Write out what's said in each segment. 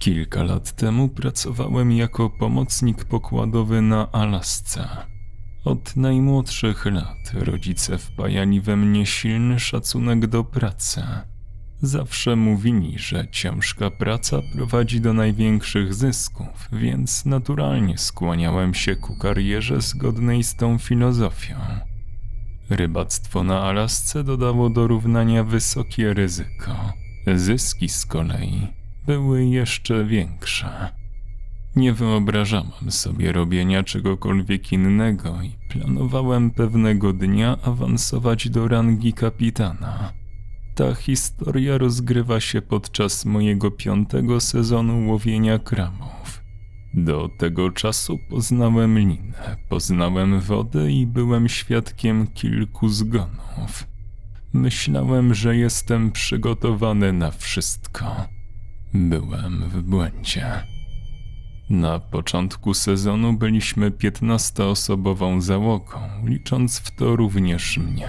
Kilka lat temu pracowałem jako pomocnik pokładowy na Alasce. Od najmłodszych lat rodzice wpajali we mnie silny szacunek do pracy. Zawsze mówili, że ciężka praca prowadzi do największych zysków, więc naturalnie skłaniałem się ku karierze zgodnej z tą filozofią. Rybactwo na Alasce dodało do równania wysokie ryzyko. Zyski z kolei były jeszcze większe. Nie wyobrażałem sobie robienia czegokolwiek innego i planowałem pewnego dnia awansować do rangi kapitana. Ta historia rozgrywa się podczas mojego piątego sezonu łowienia kramów. Do tego czasu poznałem linę, poznałem wodę i byłem świadkiem kilku zgonów. Myślałem, że jestem przygotowany na wszystko. Byłem w błędzie. Na początku sezonu byliśmy 15-osobową załogą, licząc w to również mnie.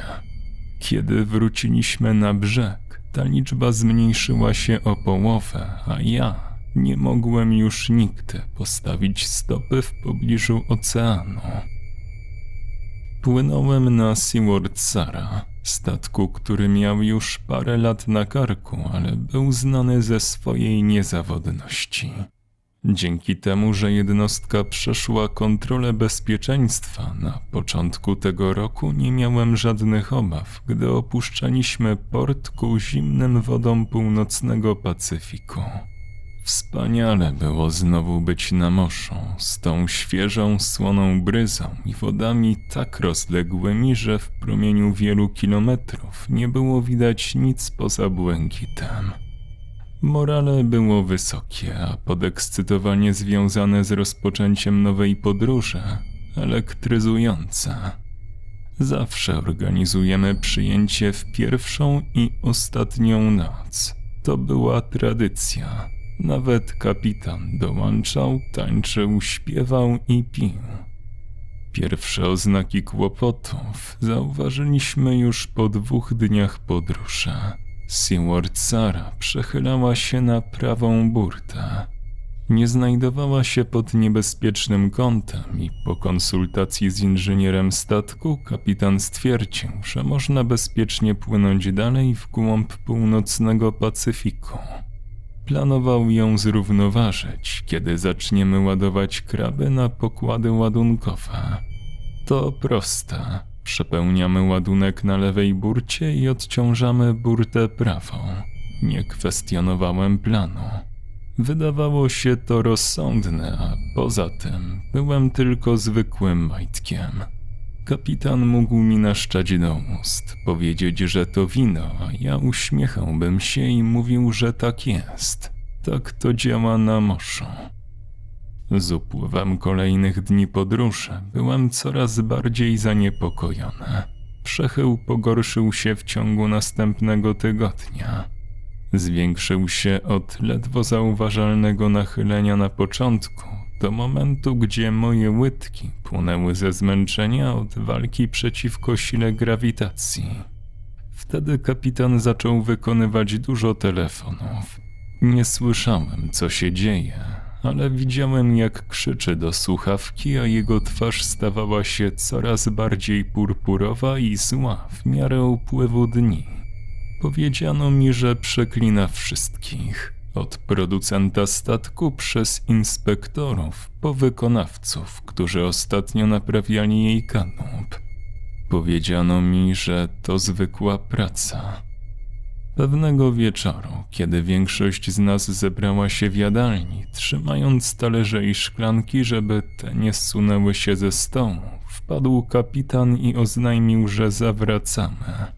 Kiedy wróciliśmy na brzeg, ta liczba zmniejszyła się o połowę, a ja nie mogłem już nigdy postawić stopy w pobliżu oceanu. Płynąłem na Seaward Sara, statku, który miał już parę lat na karku, ale był znany ze swojej niezawodności. Dzięki temu, że jednostka przeszła kontrolę bezpieczeństwa na początku tego roku, nie miałem żadnych obaw, gdy opuszczaliśmy port ku zimnym wodom północnego Pacyfiku. Wspaniale było znowu być na morzu, z tą świeżą, słoną bryzą i wodami tak rozległymi, że w promieniu wielu kilometrów nie było widać nic poza błękitem. Morale było wysokie, a podekscytowanie związane z rozpoczęciem nowej podróży elektryzujące. Zawsze organizujemy przyjęcie w pierwszą i ostatnią noc. To była tradycja. Nawet kapitan dołączał, tańczył, śpiewał i pił. Pierwsze oznaki kłopotów zauważyliśmy już po dwóch dniach podróży. Seaward Sara przechylała się na prawą burtę. Nie znajdowała się pod niebezpiecznym kątem i po konsultacji z inżynierem statku kapitan stwierdził, że można bezpiecznie płynąć dalej w głąb północnego Pacyfiku. Planował ją zrównoważyć, kiedy zaczniemy ładować kraby na pokłady ładunkowe. To proste. Przepełniamy ładunek na lewej burcie i odciążamy burtę prawą. Nie kwestionowałem planu. Wydawało się to rozsądne, a poza tym byłem tylko zwykłym majtkiem. Kapitan mógł mi naszczać do ust, powiedzieć, że to wino, a ja uśmiechałbym się i mówił, że tak jest. Tak to działa na morzu. Z upływem kolejnych dni podróży byłem coraz bardziej zaniepokojony. Przechył pogorszył się w ciągu następnego tygodnia. Zwiększył się od ledwo zauważalnego nachylenia na początku do momentu, gdzie moje łydki płonęły ze zmęczenia od walki przeciwko sile grawitacji. Wtedy kapitan zaczął wykonywać dużo telefonów. Nie słyszałem, co się dzieje, ale widziałem, jak krzyczy do słuchawki, a jego twarz stawała się coraz bardziej purpurowa i zła w miarę upływu dni. Powiedziano mi, że przeklina wszystkich, od producenta statku przez inspektorów po wykonawców, którzy ostatnio naprawiali jej kanop. Powiedziano mi, że to zwykła praca. Pewnego wieczoru, kiedy większość z nas zebrała się w jadalni, trzymając talerze i szklanki, żeby te nie zsunęły się ze stołu, wpadł kapitan i oznajmił, że zawracamy.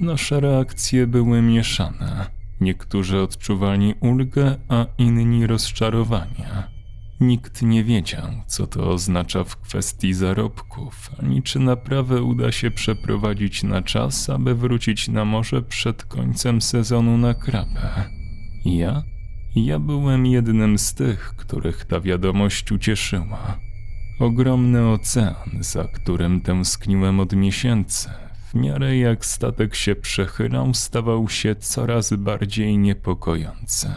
Nasze reakcje były mieszane. Niektórzy odczuwali ulgę, a inni rozczarowanie. Nikt nie wiedział, co to oznacza w kwestii zarobków, ani czy naprawę uda się przeprowadzić na czas, aby wrócić na morze przed końcem sezonu na krabę. Ja? Ja byłem jednym z tych, których ta wiadomość ucieszyła. Ogromny ocean, za którym tęskniłem od miesięcy, w miarę jak statek się przechylał, stawał się coraz bardziej niepokojący.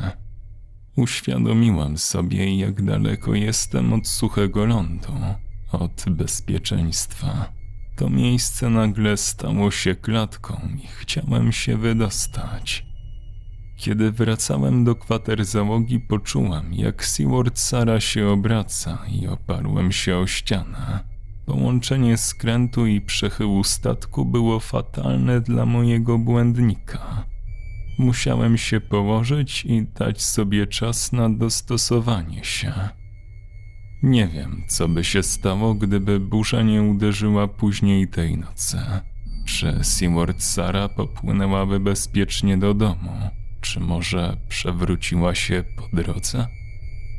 Uświadomiłem sobie, jak daleko jestem od suchego lądu, od bezpieczeństwa. To miejsce nagle stało się klatką i chciałem się wydostać. Kiedy wracałem do kwater załogi, poczułem, jak Seward Sara się obraca i oparłem się o ścianę. Połączenie skrętu i przechyłu statku było fatalne dla mojego błędnika. Musiałem się położyć i dać sobie czas na dostosowanie się. Nie wiem, co by się stało, gdyby burza nie uderzyła później tej nocy. Czy Seward Sara popłynęłaby bezpiecznie do domu? Czy może przewróciła się po drodze?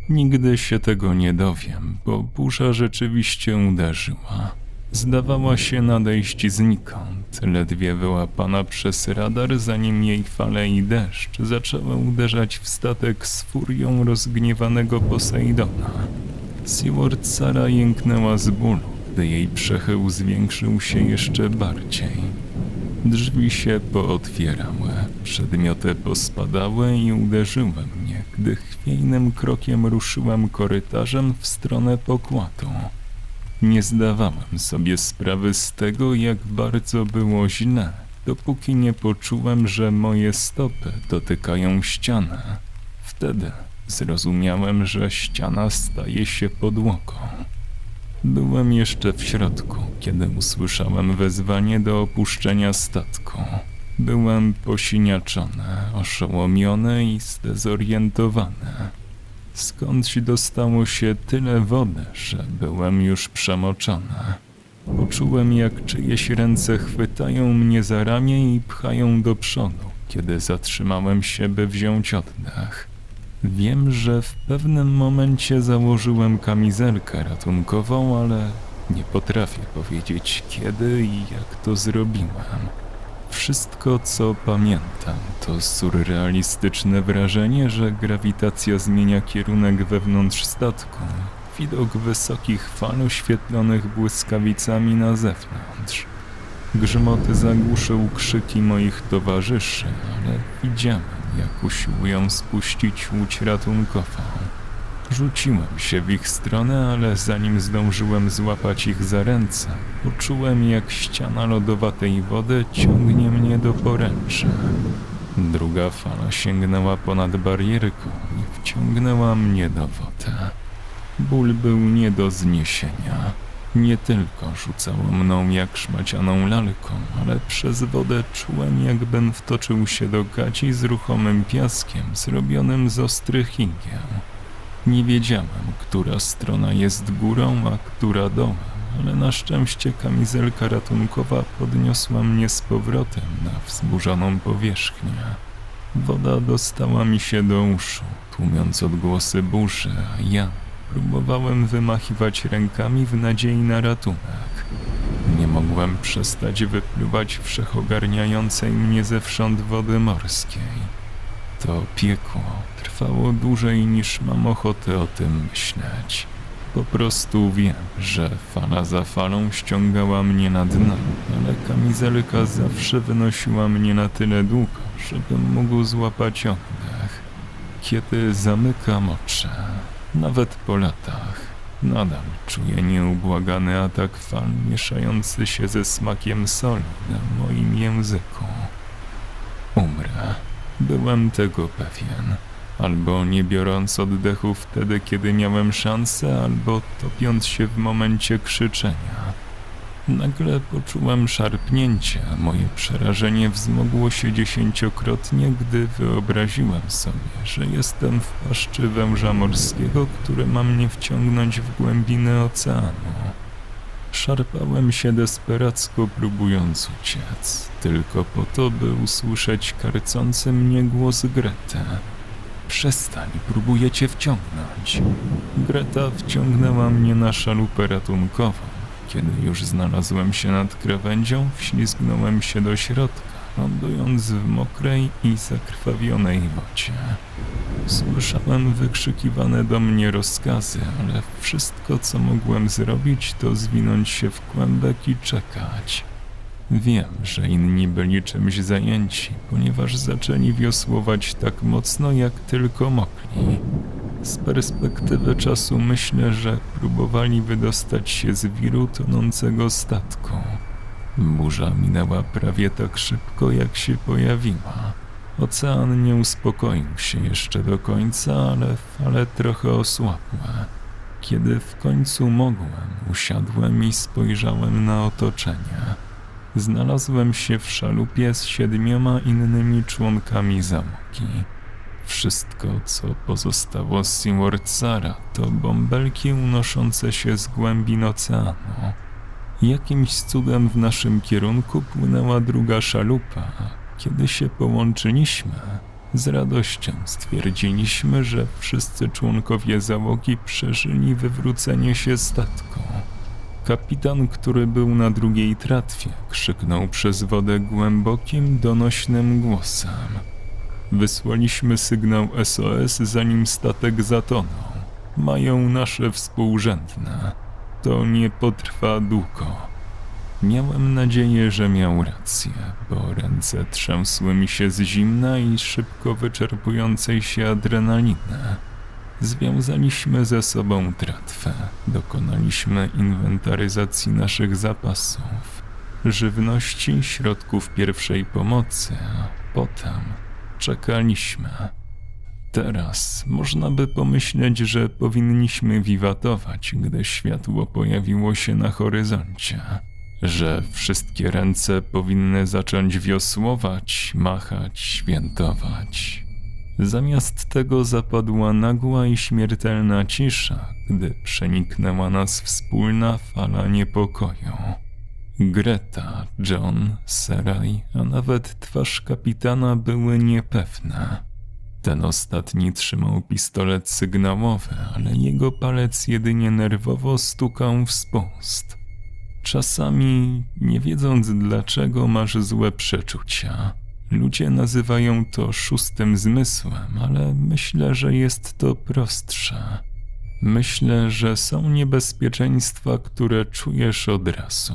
Nigdy się tego nie dowiem, bo burza rzeczywiście uderzyła. Zdawała się nadejść znikąd, ledwie wyłapana przez radar, zanim jej fale i deszcz zaczęły uderzać w statek z furią rozgniewanego Posejdona. Seward Sara jęknęła z bólu, gdy jej przechył zwiększył się jeszcze bardziej. Drzwi się pootwierały, przedmioty pospadały i uderzyły mnie, gdy chwiejnym krokiem ruszyłem korytarzem w stronę pokładu. Nie zdawałem sobie sprawy z tego, jak bardzo było źle, dopóki nie poczułem, że moje stopy dotykają ściany. Wtedy zrozumiałem, że ściana staje się podłogą. Byłem jeszcze w środku, kiedy usłyszałem wezwanie do opuszczenia statku. Byłem posiniaczony, oszołomiony i zdezorientowany. Skądś dostało się tyle wody, że byłem już przemoczony. Poczułem, jak czyjeś ręce chwytają mnie za ramię i pchają do przodu, kiedy zatrzymałem się, by wziąć oddech. Wiem, że w pewnym momencie założyłem kamizelkę ratunkową, ale nie potrafię powiedzieć kiedy i jak to zrobiłem. Wszystko, co pamiętam, to surrealistyczne wrażenie, że grawitacja zmienia kierunek wewnątrz statku. Widok wysokich fal oświetlonych błyskawicami na zewnątrz. Grzmoty zagłuszył krzyki moich towarzyszy, ale widziałem, jak usiłują spuścić łódź ratunkową. Rzuciłem się w ich stronę, ale zanim zdążyłem złapać ich za ręce, poczułem jak ściana lodowatej wody ciągnie mnie do poręczy. Druga fala sięgnęła ponad barierkę i wciągnęła mnie do wody. Ból był nie do zniesienia. Nie tylko rzucało mną jak szmacianą lalką, ale przez wodę czułem, jakbym wtoczył się do gaci z ruchomym piaskiem zrobionym z ostrych igieł. Nie wiedziałem, która strona jest górą, a która dołem, ale na szczęście kamizelka ratunkowa podniosła mnie z powrotem na wzburzoną powierzchnię. Woda dostała mi się do uszu, tłumiąc odgłosy burzy, a ja próbowałem wymachiwać rękami w nadziei na ratunek. Nie mogłem przestać wypluwać wszechogarniającej mnie zewsząd wody morskiej. To piekło trwało dłużej niż mam ochotę o tym myśleć. Po prostu wiem, że fala za falą ściągała mnie na dno, ale kamizelka zawsze wynosiła mnie na tyle długo, żebym mógł złapać oddech. Kiedy zamykam oczy, nawet po latach, nadal czuję nieubłagany atak fal mieszający się ze smakiem soli na moim języku. Umrę. Byłem tego pewien. Albo nie biorąc oddechu wtedy, kiedy miałem szansę, albo topiąc się w momencie krzyczenia. Nagle poczułem szarpnięcie, a moje przerażenie wzmogło się dziesięciokrotnie, gdy wyobraziłem sobie, że jestem w paszczy węża morskiego, który ma mnie wciągnąć w głębiny oceanu. Szarpałem się desperacko, próbując uciec, tylko po to, by usłyszeć karcący mnie głos Grety. Przestań, próbuję cię wciągnąć. Greta wciągnęła mnie na szalupę ratunkową. Kiedy już znalazłem się nad krawędzią, wślizgnąłem się do środka, lądując w mokrej i zakrwawionej wodzie. Słyszałem wykrzykiwane do mnie rozkazy, ale wszystko, co mogłem zrobić, to zwinąć się w kłębek i czekać. Wiem, że inni byli czymś zajęci, ponieważ zaczęli wiosłować tak mocno, jak tylko mogli. Z perspektywy czasu myślę, że próbowali wydostać się z wiru tonącego statku. Burza minęła prawie tak szybko, jak się pojawiła. Ocean nie uspokoił się jeszcze do końca, ale fale trochę osłabły. Kiedy w końcu mogłem, usiadłem i spojrzałem na otoczenie. Znalazłem się w szalupie z siedmioma innymi członkami załogi. Wszystko, co pozostało z Simordzara, to bąbelki unoszące się z głębin oceanu. Jakimś cudem w naszym kierunku płynęła druga szalupa. Kiedy się połączyliśmy, z radością stwierdziliśmy, że wszyscy członkowie załogi przeżyli wywrócenie się statku. Kapitan, który był na drugiej tratwie, krzyknął przez wodę głębokim, donośnym głosem. Wysłaliśmy sygnał SOS, zanim statek zatonął. Mają nasze współrzędne. To nie potrwa długo. Miałem nadzieję, że miał rację, bo ręce trzęsły mi się z zimna i szybko wyczerpującej się adrenaliny. Związaliśmy ze sobą tratwę, dokonaliśmy inwentaryzacji naszych zapasów, żywności, środków pierwszej pomocy, a potem czekaliśmy. Teraz można by pomyśleć, że powinniśmy wiwatować, gdy światło pojawiło się na horyzoncie, że wszystkie ręce powinny zacząć wiosłować, machać, świętować. Zamiast tego zapadła nagła i śmiertelna cisza, gdy przeniknęła nas wspólna fala niepokoju. Greta, John, Seraj, a nawet twarz kapitana były niepewne. Ten ostatni trzymał pistolet sygnałowy, ale jego palec jedynie nerwowo stukał w spust. Czasami, nie wiedząc dlaczego, masz złe przeczucia. Ludzie nazywają to szóstym zmysłem, ale myślę, że jest to prostsze. Myślę, że są niebezpieczeństwa, które czujesz od razu.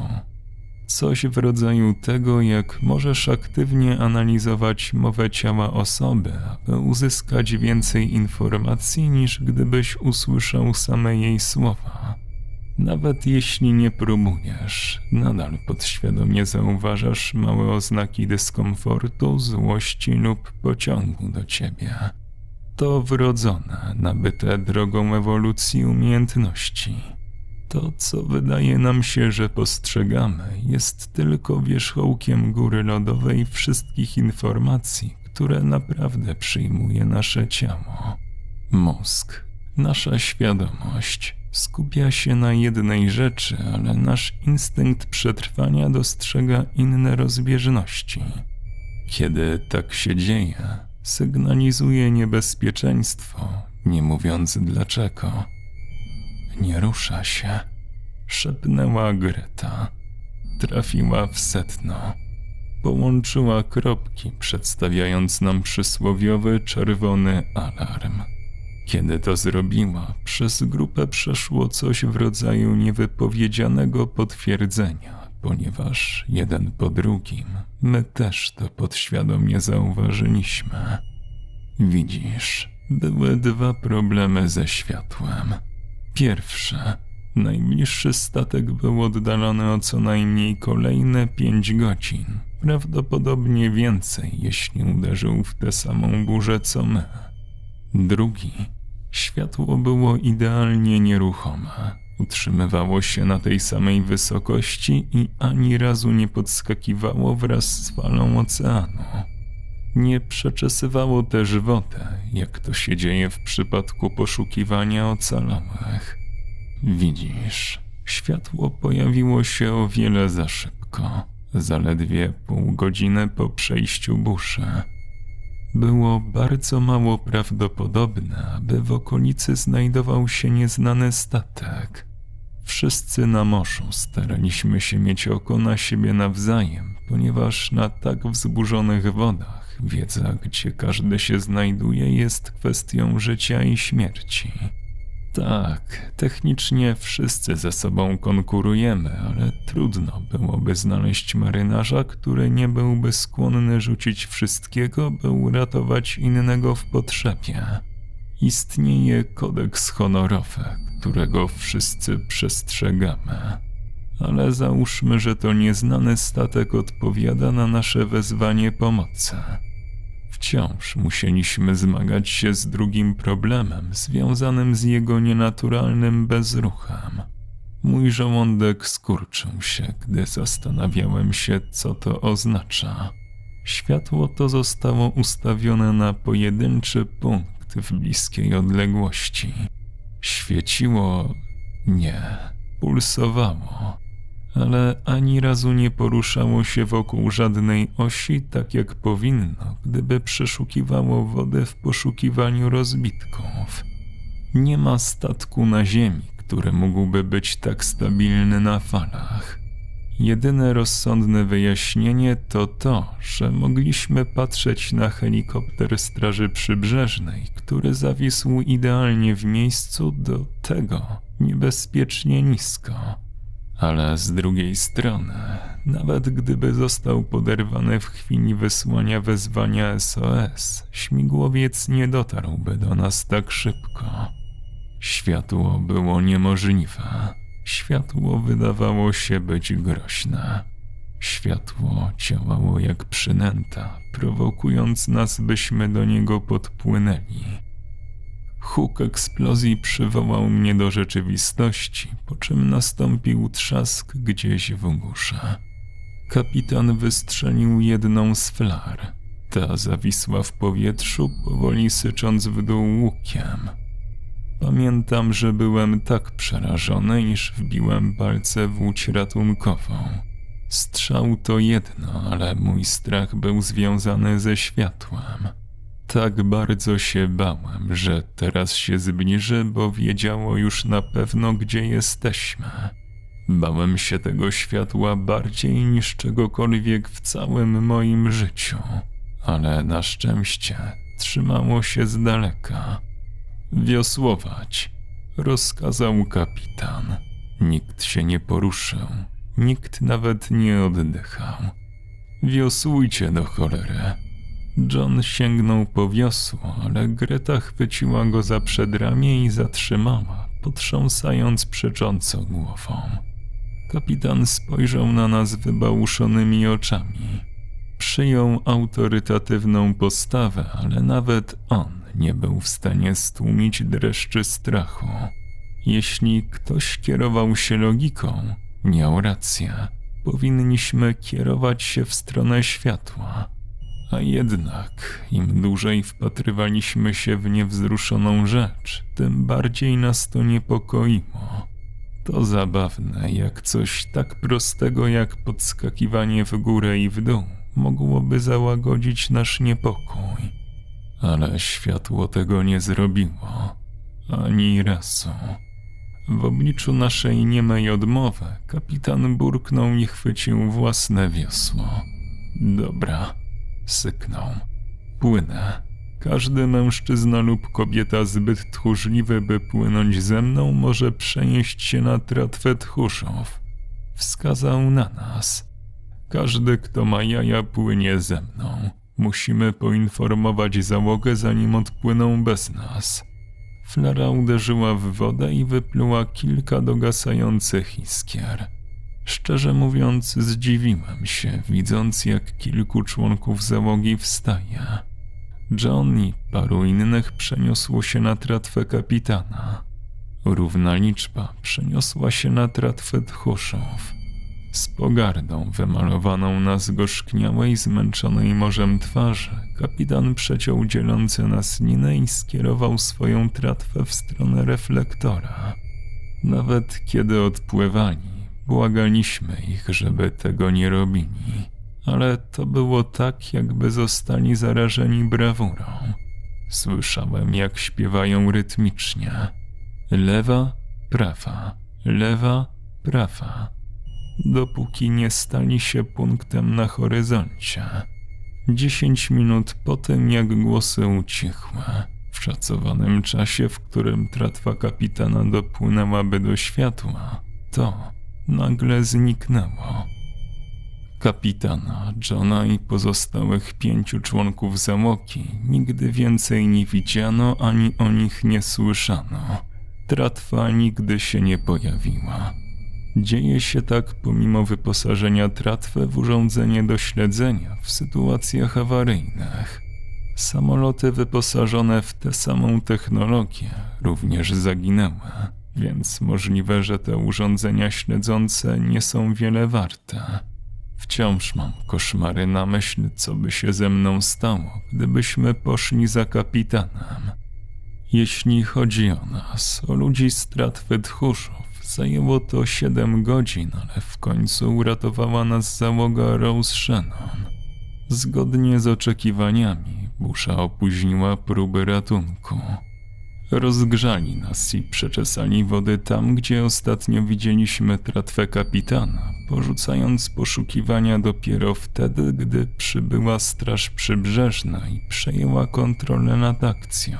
Coś w rodzaju tego, jak możesz aktywnie analizować mowę ciała osoby, aby uzyskać więcej informacji niż gdybyś usłyszał same jej słowa. Nawet jeśli nie próbujesz, nadal podświadomie zauważasz małe oznaki dyskomfortu, złości lub pociągu do ciebie. To wrodzone, nabyte drogą ewolucji umiejętności. To, co wydaje nam się, że postrzegamy, jest tylko wierzchołkiem góry lodowej wszystkich informacji, które naprawdę przyjmuje nasze ciało. Mózg, nasza świadomość, skupia się na jednej rzeczy, ale nasz instynkt przetrwania dostrzega inne rozbieżności. Kiedy tak się dzieje, sygnalizuje niebezpieczeństwo, nie mówiąc dlaczego. Nie rusza się, szepnęła Greta. Trafiła w setno. Połączyła kropki, przedstawiając nam przysłowiowy czerwony alarm. Kiedy to zrobiła, przez grupę przeszło coś w rodzaju niewypowiedzianego potwierdzenia, ponieważ jeden po drugim my też to podświadomie zauważyliśmy. Widzisz, były dwa problemy ze światłem. Pierwsze, najbliższy statek był oddalony o co najmniej kolejne pięć godzin, prawdopodobnie więcej, jeśli uderzył w tę samą burzę co my. Drugi. Światło było idealnie nieruchome. Utrzymywało się na tej samej wysokości i ani razu nie podskakiwało wraz z falą oceanu. Nie przeczesywało też wodę, jak to się dzieje w przypadku poszukiwania ocalałych. Widzisz, światło pojawiło się o wiele za szybko, zaledwie pół godziny po przejściu buszy. Było bardzo mało prawdopodobne, aby w okolicy znajdował się nieznany statek. Wszyscy na morzu staraliśmy się mieć oko na siebie nawzajem, ponieważ na tak wzburzonych wodach wiedza, gdzie każdy się znajduje, jest kwestią życia i śmierci. Tak, technicznie wszyscy ze sobą konkurujemy, ale trudno byłoby znaleźć marynarza, który nie byłby skłonny rzucić wszystkiego, by uratować innego w potrzebie. Istnieje kodeks honorowy, którego wszyscy przestrzegamy. Ale załóżmy, że to nieznany statek odpowiada na nasze wezwanie pomocy. Wciąż musieliśmy zmagać się z drugim problemem związanym z jego nienaturalnym bezruchem. Mój żołądek skurczył się, gdy zastanawiałem się, co to oznacza. Światło to zostało ustawione na pojedynczy punkt w bliskiej odległości. Świeciło nie, pulsowało ale ani razu nie poruszało się wokół żadnej osi tak jak powinno, gdyby przeszukiwało wodę w poszukiwaniu rozbitków. Nie ma statku na ziemi, który mógłby być tak stabilny na falach. Jedyne rozsądne wyjaśnienie to to, że mogliśmy patrzeć na helikopter Straży Przybrzeżnej, który zawisł idealnie w miejscu do tego niebezpiecznie nisko ale z drugiej strony, nawet gdyby został poderwany w chwili wysłania wezwania SOS, śmigłowiec nie dotarłby do nas tak szybko. Światło było niemożliwe. Światło wydawało się być groźne. Światło działało jak przynęta, prowokując nas, byśmy do niego podpłynęli. Huk eksplozji przywołał mnie do rzeczywistości, po czym nastąpił trzask gdzieś w górze. Kapitan wystrzelił jedną z flar. Ta zawisła w powietrzu, powoli sycząc w dół łukiem. Pamiętam, że byłem tak przerażony, iż wbiłem palce w łódź ratunkową. Strzał to jedno, ale mój strach był związany ze światłem. Tak bardzo się bałem, że teraz się zbliży, bo wiedziało już na pewno, gdzie jesteśmy. Bałem się tego światła bardziej niż czegokolwiek w całym moim życiu, ale na szczęście trzymało się z daleka. Wiosłować, rozkazał kapitan. Nikt się nie poruszył, nikt nawet nie oddychał. Wiosłujcie do cholery. John sięgnął po wiosło, ale Greta chwyciła go za przedramię i zatrzymała, potrząsając przecząco głową. Kapitan spojrzał na nas wybałuszonymi oczami. Przyjął autorytatywną postawę, ale nawet on nie był w stanie stłumić dreszczy strachu. Jeśli ktoś kierował się logiką, miał rację. Powinniśmy kierować się w stronę światła. A jednak, im dłużej wpatrywaliśmy się w niewzruszoną rzecz, tym bardziej nas to niepokoiło. To zabawne, jak coś tak prostego jak podskakiwanie w górę i w dół mogłoby załagodzić nasz niepokój. Ale światło tego nie zrobiło. Ani razu. W obliczu naszej niemej odmowy kapitan burknął i chwycił własne wiosło. Dobra, Syknął. Płynę. Każdy mężczyzna lub kobieta zbyt tchórzliwy, by płynąć ze mną, może przenieść się na tratwę tchórzów. Wskazał na nas. Każdy, kto ma jaja, płynie ze mną. Musimy poinformować załogę, zanim odpłyną bez nas. Flara uderzyła w wodę i wypluła kilka dogasających iskier. Szczerze mówiąc, zdziwiłem się, widząc jak kilku członków załogi wstaje. John i paru innych przeniosło się na tratwę kapitana. Równa liczba przeniosła się na tratwę tchórzów. Z pogardą wymalowaną na zgorzkniałej, zmęczonej morzem twarzy, kapitan przeciął dzielący nas linę i skierował swoją tratwę w stronę reflektora. Nawet kiedy odpływali, Błagaliśmy ich, żeby tego nie robili, ale to było tak, jakby zostali zarażeni brawurą. Słyszałem, jak śpiewają rytmicznie. Lewa, prawa, lewa, prawa. Dopóki nie stali się punktem na horyzoncie. Dziesięć minut po tym, jak głosy ucichły, W szacowanym czasie, w którym tratwa kapitana dopłynęłaby do światła, to nagle zniknęło. Kapitana, Johna i pozostałych pięciu członków załogi nigdy więcej nie widziano ani o nich nie słyszano. Tratwa nigdy się nie pojawiła. Dzieje się tak pomimo wyposażenia tratwy w urządzenie do śledzenia w sytuacjach awaryjnych. Samoloty wyposażone w tę samą technologię również zaginęły, więc możliwe, że te urządzenia śledzące nie są wiele warte. Wciąż mam koszmary na myśl, co by się ze mną stało, gdybyśmy poszli za kapitanem. Jeśli chodzi o nas, o ludzi z tratwy tchórzów, zajęło to 7 godzin, ale w końcu uratowała nas załoga Rose Shannon. Zgodnie z oczekiwaniami, busza opóźniła próby ratunku. Rozgrzali nas i przeczesali wody tam, gdzie ostatnio widzieliśmy tratwę kapitana, porzucając poszukiwania dopiero wtedy, gdy przybyła Straż Przybrzeżna i przejęła kontrolę nad akcją.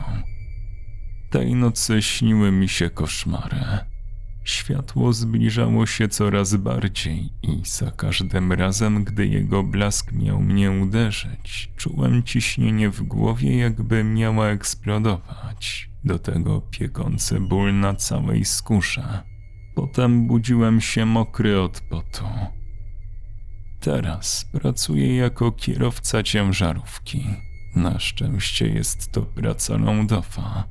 Tej nocy śniły mi się koszmary. Światło zbliżało się coraz bardziej i za każdym razem, gdy jego blask miał mnie uderzyć, czułem ciśnienie w głowie, jakby miała eksplodować. Do tego piekący ból na całej skórze. Potem budziłem się mokry od potu. Teraz pracuję jako kierowca ciężarówki. Na szczęście jest to praca lądowa.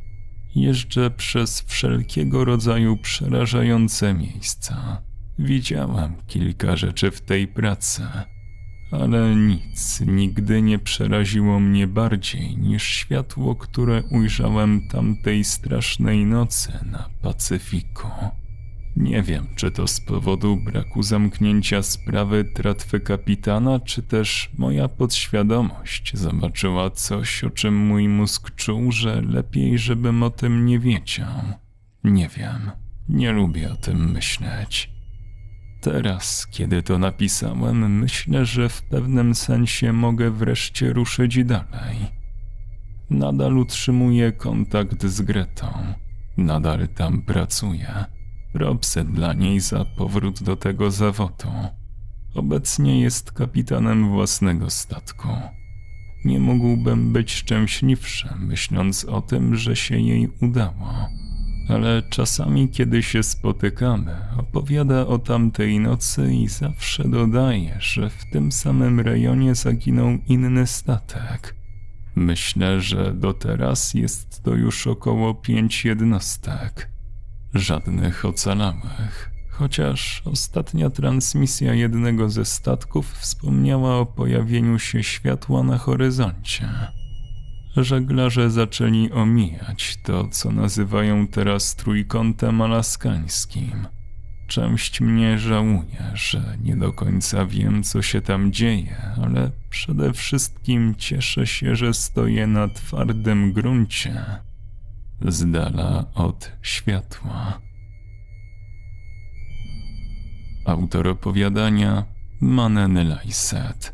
Jeżdżę przez wszelkiego rodzaju przerażające miejsca. Widziałam kilka rzeczy w tej pracy, ale nic nigdy nie przeraziło mnie bardziej niż światło, które ujrzałem tamtej strasznej nocy na Pacyfiku. Nie wiem, czy to z powodu braku zamknięcia sprawy tratwy kapitana, czy też moja podświadomość zobaczyła coś, o czym mój mózg czuł, że lepiej, żebym o tym nie wiedział. Nie wiem, nie lubię o tym myśleć. Teraz, kiedy to napisałem, myślę, że w pewnym sensie mogę wreszcie ruszyć dalej. Nadal utrzymuję kontakt z Gretą. Nadal tam pracuję. Robsę dla niej za powrót do tego zawodu. Obecnie jest kapitanem własnego statku. Nie mógłbym być szczęśliwszy, myśląc o tym, że się jej udało. Ale czasami, kiedy się spotykamy, opowiada o tamtej nocy i zawsze dodaje, że w tym samym rejonie zaginął inny statek. Myślę, że do teraz jest to już około pięć jednostek. Żadnych ocalałych, chociaż ostatnia transmisja jednego ze statków wspomniała o pojawieniu się światła na horyzoncie. Żeglarze zaczęli omijać to, co nazywają teraz trójkątem alaskańskim. Część mnie żałuje, że nie do końca wiem, co się tam dzieje, ale przede wszystkim cieszę się, że stoję na twardym gruncie z dala od światła. Autor opowiadania Manen Laiset.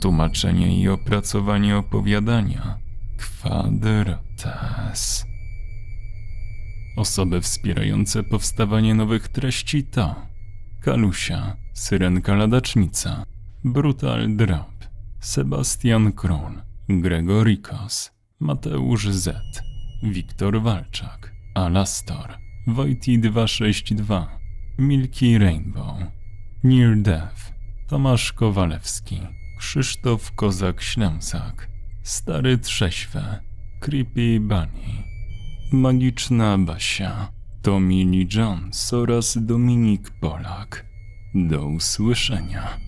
Tłumaczenie i opracowanie opowiadania Quadrotes. Osoby wspierające powstawanie nowych treści to Kalusia, Syrenka Ladacznica, Brutal Drop, Sebastian Król, Gregorikos, Mateusz Z, Wiktor Walczak, Alastor, Wojti 262, Milky Rainbow, Near Death, Tomasz Kowalewski, Krzysztof Kozak-Ślęsak, Stary Trześwe, Creepy Bunny, Magiczna Basia, Tommy Lee Jones oraz Dominik Polak. Do usłyszenia.